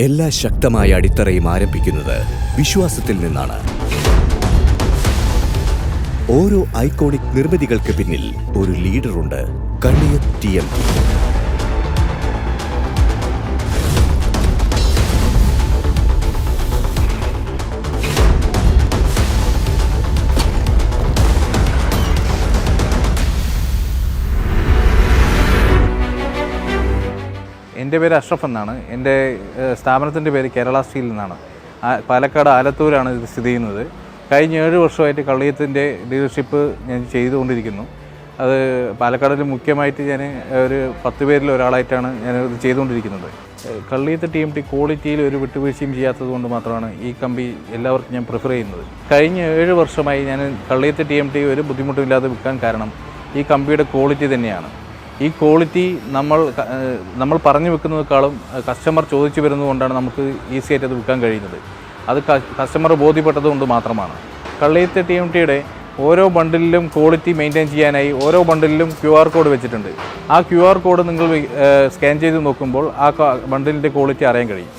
എല്ലാ ശക്തമായ അടിത്തറയും ആരംഭിക്കുന്നത് വിശ്വാസത്തിൽ നിന്നാണ്. ഓരോ ഐക്കോണിക് നിർമ്മിതികൾക്ക് പിന്നിൽ ഒരു ലീഡറുണ്ട് കണ്ണിയ ടി എം. എന്റെ പേര് അഷ്റഫ് എന്നാണ്. എന്റെ സ്ഥാപനത്തിന്റെ പേര് കേരള സ്റ്റീൽ എന്നാണ്. പാലക്കാട് ആലത്തൂരാണ് ഇത് സ്ഥിതി ചെയ്യുന്നത്. കഴിഞ്ഞ ഏഴ് വർഷമായിട്ട് കള്ളിയത്തിന്റെ ലീഡർഷിപ്പ് ഞാൻ ചെയ്തുകൊണ്ടിരിക്കുന്നു. അത് പാലക്കാടിൽ മുഖ്യമായിട്ട് ഞാൻ ഒരു പത്ത് പേരിൽ ഒരാളായിട്ടാണ് ഞാൻ ഇത് ചെയ്തുകൊണ്ടിരിക്കുന്നത്. കള്ളിയത്തെ ടി എം ടി ക്വാളിറ്റിയിൽ ഒരു വിട്ടുവീഴ്ചയും ചെയ്യാത്തത് കൊണ്ട് മാത്രമാണ് ഈ കമ്പി എല്ലാവർക്കും ഞാൻ പ്രിഫർ ചെയ്യുന്നത്. കഴിഞ്ഞ ഏഴ് വർഷമായി ഞാൻ കള്ളിയത്തെ ടി എം ടി ഒരു ബുദ്ധിമുട്ടുമില്ലാതെ വിൽക്കാൻ കാരണം ഈ കമ്പിയുടെ ക്വാളിറ്റി തന്നെയാണ്. ഈ ക്വാളിറ്റി നമ്മൾ നമ്മൾ പറഞ്ഞു വെക്കുന്നതിനേക്കാളും കസ്റ്റമർ ചോദിച്ചു വരുന്നതുകൊണ്ടാണ് നമുക്ക് ഈസി ആയിട്ട് അത് വിൽക്കാൻ കഴിയുന്നത്. അത് കസ്റ്റമർ ബോധ്യപ്പെട്ടത് കൊണ്ട് മാത്രമാണ്. കള്ളിയത്തെ ടി എം ടിയുടെ ഓരോ ബണ്ടിലും ക്വാളിറ്റി മെയിന്റെയിൻ ചെയ്യാനായി ഓരോ ബണ്ടിലും ക്യു ആർ കോഡ് വെച്ചിട്ടുണ്ട്. ആ ക്യു ആർ കോഡ് നിങ്ങൾ സ്കാൻ ചെയ്ത് നോക്കുമ്പോൾ ആ ബണ്ടിലിന്റെ ക്വാളിറ്റി അറിയാൻ കഴിയും.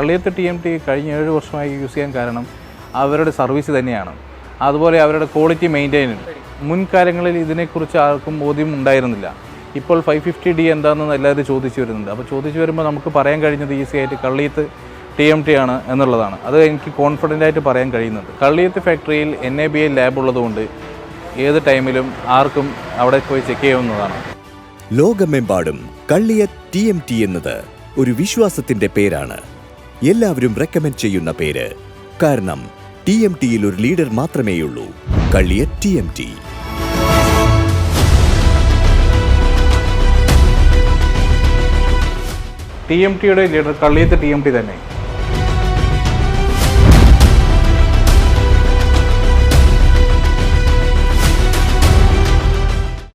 കള്ളിയത്ത് ടി എം ടി കഴിഞ്ഞ ഏഴ് വർഷമായി യൂസ് ചെയ്യാൻ കാരണം അവരുടെ സർവീസ് തന്നെയാണ്. അതുപോലെ അവരുടെ ക്വാളിറ്റി മെയിന്റെയിൻ മുൻകാലങ്ങളിൽ ഇതിനെക്കുറിച്ച് ആർക്കും ബോധ്യം ഉണ്ടായിരുന്നില്ല. ഇപ്പോൾ ഫൈവ് ഫിഫ്റ്റി ഡി എന്താണെന്ന് എല്ലാവരും ചോദിച്ചു വരുന്നുണ്ട്. അപ്പോൾ ചോദിച്ചു വരുമ്പോൾ നമുക്ക് പറയാൻ കഴിഞ്ഞത് ഈസി ആയിട്ട് കള്ളിയത്ത് ടി എം ടി ആണ് എന്നുള്ളതാണ്. അത് എനിക്ക് കോൺഫിഡന്റ് ആയിട്ട് പറയാൻ കഴിയുന്നുണ്ട്. കള്ളിയത്ത് ഫാക്ടറിയിൽ N A B I lab ഉള്ളതുകൊണ്ട് ഏത് ടൈമിലും ആർക്കും അവിടെ പോയി ചെക്ക് ചെയ്യാവുന്നതാണ്. ലോകമെമ്പാടും കള്ളിയത്ത് ടി എം ടി എന്നത് ഒരു വിശ്വാസത്തിന്റെ പേരാണ്. എല്ലാവരും റെക്കമെൻഡ് ചെയ്യുന്ന പേര്. കാരണം ടി എം ടിയിൽ ഒരു ലീഡർ മാത്രമേയുള്ളൂ. Kalliya T M T T M ടിയുടെ leader Kalliyath T M T തന്നെ.